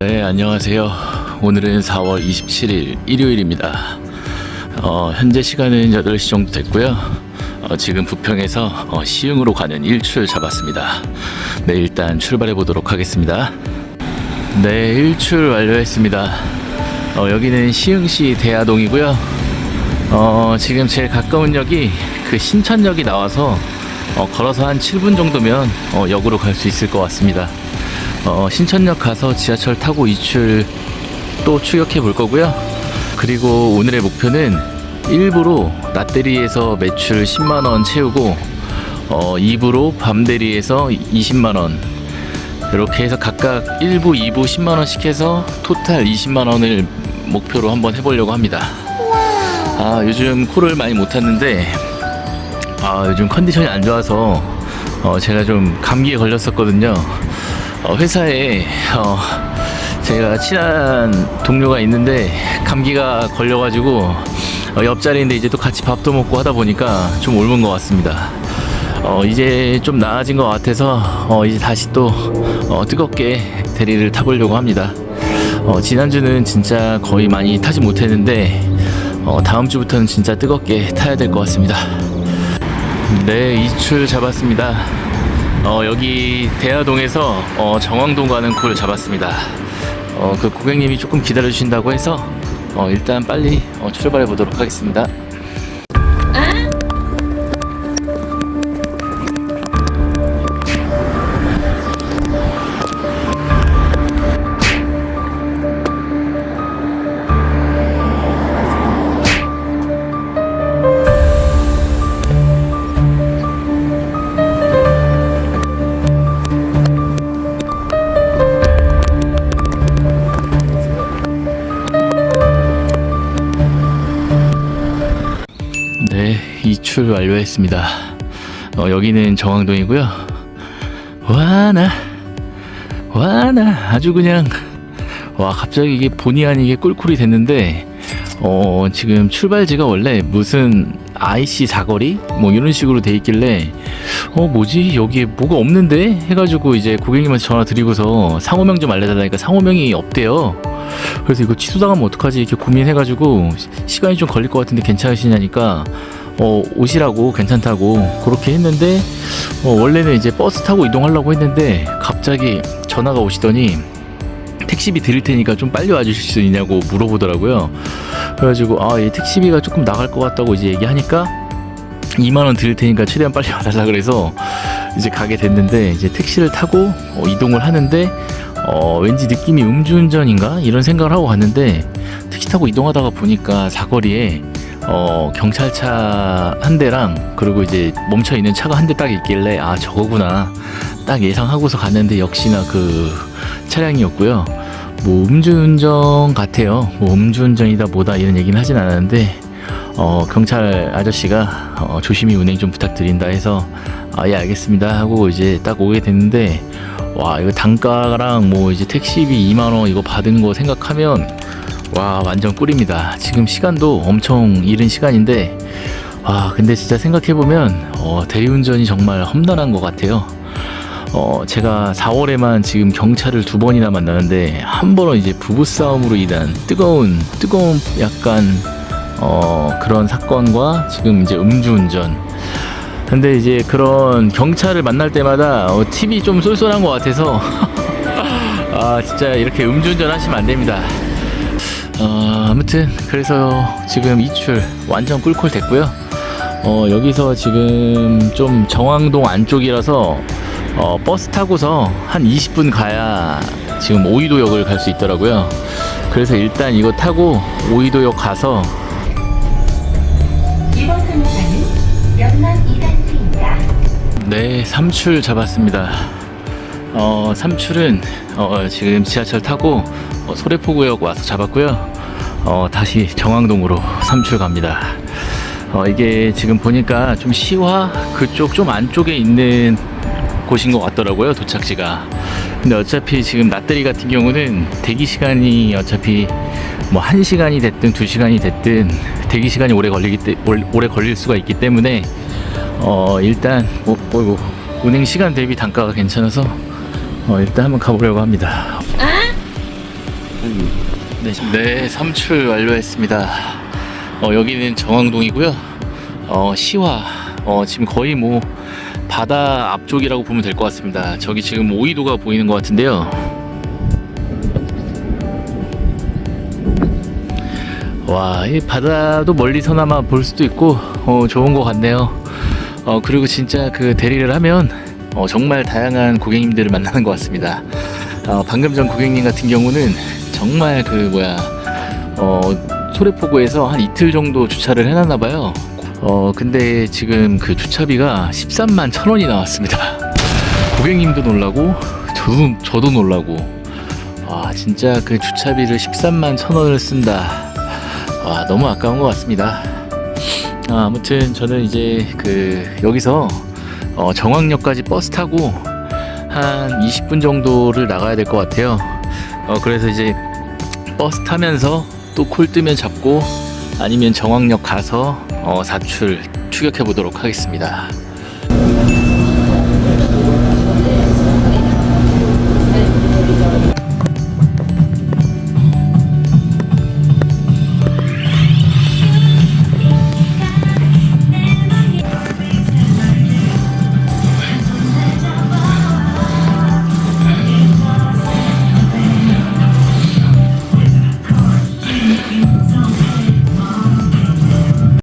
네, 안녕하세요. 오늘은 4월 27일 일요일입니다. 어, 현재 시간은 8시 정도 됐고요. 어, 지금 부평에서 어, 시흥으로 가는 일출 잡았습니다. 네, 일단 출발해 보도록 하겠습니다. 네, 일출 완료했습니다. 어, 여기는 시흥시 대하동이고요. 어, 지금 제일 가까운 역이 그 신천역이 나와서 어, 걸어서 한 7분 정도면 어, 역으로 갈 수 있을 것 같습니다. 어, 신천역 가서 지하철 타고 이출 또 추격해 볼 거고요. 그리고 오늘의 목표는 일부로 낮대리에서 매출 10만 원 채우고 어, 2부로 밤대리에서 20만 원 이렇게 해서 각각 1부, 2부 10만 원씩 해서 토탈 20만 원을 목표로 한번 해보려고 합니다. 아 요즘 코를 많이 못 탔는데 아 요즘 컨디션이 안 좋아서 어, 제가 좀 감기에 걸렸었거든요. 어, 회사에 어, 제가 친한 동료가 있는데 감기가 걸려가지고 어, 옆자리인데 이제 또 같이 밥도 먹고 하다 보니까 좀 옮은 것 같습니다. 어, 이제 좀 나아진 것 같아서 어, 이제 다시 또 어, 뜨겁게 대리를 타보려고 합니다. 어, 지난주는 진짜 거의 많이 타지 못했는데 어, 다음 주부터는 진짜 뜨겁게 타야 될 것 같습니다. 네, 이출 잡았습니다. 어, 여기 대하동에서 어, 정왕동 가는 콜 잡았습니다. 어, 그 고객님이 조금 기다려 주신다고 해서 어, 일단 빨리 어, 출발해 보도록 하겠습니다. 이출 완료했습니다. 어, 여기는 정왕동이고요. 와나, 와나, 아주 그냥 와 갑자기 이게 본의 아니게 꿀꿀이 됐는데 어, 지금 출발지가 원래 무슨 IC 사거리 뭐 이런 식으로 돼 있길래 어 뭐지 여기에 뭐가 없는데 해가지고 이제 고객님한테 전화 드리고서 상호명 좀 알려달라니까 상호명이 없대요. 그래서 이거 취소당하면 어떡하지 이렇게 고민해가지고 시- 시간이 좀 걸릴 것 같은데 괜찮으시냐니까 어 오시라고 괜찮다고 그렇게 했는데 어, 원래는 이제 버스 타고 이동하려고 했는데 갑자기 전화가 오시더니 택시비 드릴 테니까 좀 빨리 와주실 수 있냐고 물어보더라고요. 그래가지고 아, 이 택시비가 조금 나갈 것 같다고 이제 얘기하니까 2만 원 드릴 테니까 최대한 빨리 와달라 그래서 이제 가게 됐는데 이제 택시를 타고 어, 이동을 하는데 어, 왠지 느낌이 음주운전인가 이런 생각을 하고 갔는데 택시 타고 이동하다가 보니까 사거리에 어, 경찰차 한 대랑 그리고 이제 멈춰 있는 차가 한 대 딱 있길래 아 저거구나 딱 예상하고서 갔는데 역시나 그 차량이었고요. 뭐 음주운전 같아요. 뭐 음주운전이다 뭐다 이런 얘기는 하진 않았는데 어, 경찰 아저씨가 어, 조심히 운행 좀 부탁드린다 해서 아 예 알겠습니다 하고 이제 딱 오게 됐는데 와 이거 단가랑 뭐 이제 택시비 2만 원 이거 받은 거 생각하면 와 완전 꿀입니다. 지금 시간도 엄청 이른 시간인데 아 근데 진짜 생각해 보면 어, 대리운전이 정말 험난한 것 같아요. 어, 제가 4월에만 지금 경찰을 두 번이나 만나는데 한 번은 이제 부부싸움으로 인한 뜨거운 뜨거운 약간 어, 그런 사건과 지금 이제 음주운전. 근데 이제 그런 경찰을 만날 때마다 어, 팁이 좀 쏠쏠한 것 같아서 아 진짜 이렇게 음주운전 하시면 안 됩니다. 어, 아무튼 그래서 지금 이출 완전 꿀콜 됐고요. 어, 여기서 지금 좀 정왕동 안쪽이라서 어, 버스 타고서 한 20분 가야 지금 오이도역을 갈 수 있더라고요. 그래서 일단 이거 타고 오이도역 가서 이번 항차는 영남 2단수입니다. 네, 삼출 잡았습니다. 어, 삼출은 어, 지금 지하철 타고 어, 소래포구역 와서 잡았고요. 어, 다시 정왕동으로 삼출 갑니다. 어, 이게 지금 보니까 좀 시화 그쪽 좀 안쪽에 있는 곳인 것 같더라고요, 도착지가. 근데 어차피 지금 나들이 같은 경우는 대기 시간이 어차피 뭐 1시간이 됐든 2시간이 됐든 대기 시간이 오래 걸리기 때, 올- 오래 걸릴 수가 있기 때문에 어 일단 뭐, 뭐, 뭐, 운행 시간 대비 단가가 괜찮아서 어 일단 한번 가보려고 합니다. 네, 네, 삼출 완료했습니다. 어, 여기는 정왕동이고요. 어, 시화. 어, 지금 거의 뭐 바다 앞쪽이라고 보면 될 것 같습니다. 저기 지금 오이도가 보이는 것 같은데요. 와, 이 바다도 멀리서나마 볼 수도 있고 어, 좋은 것 같네요. 어, 그리고 진짜 그 대리를 하면 어, 정말 다양한 고객님들을 만나는 것 같습니다. 어, 방금 전 고객님 같은 경우는 정말 그 뭐야 어, 소래포구에서 한 이틀 정도 주차를 해놨나 봐요. 어 근데 지금 그 주차비가 13만 천 원이 나왔습니다. 고객님도 놀라고 저도 저도 놀라고 와 진짜 그 주차비를 13만 천 원을 쓴다. 와 너무 아까운 것 같습니다. 아, 아무튼 저는 이제 그 여기서 어, 정왕역까지 버스 타고 한 20분 정도를 나가야 될 것 같아요. 어, 그래서 이제 버스 타면서 또 콜 뜨면 잡고 아니면 정왕역 가서 어, 사출 추격해 보도록 하겠습니다.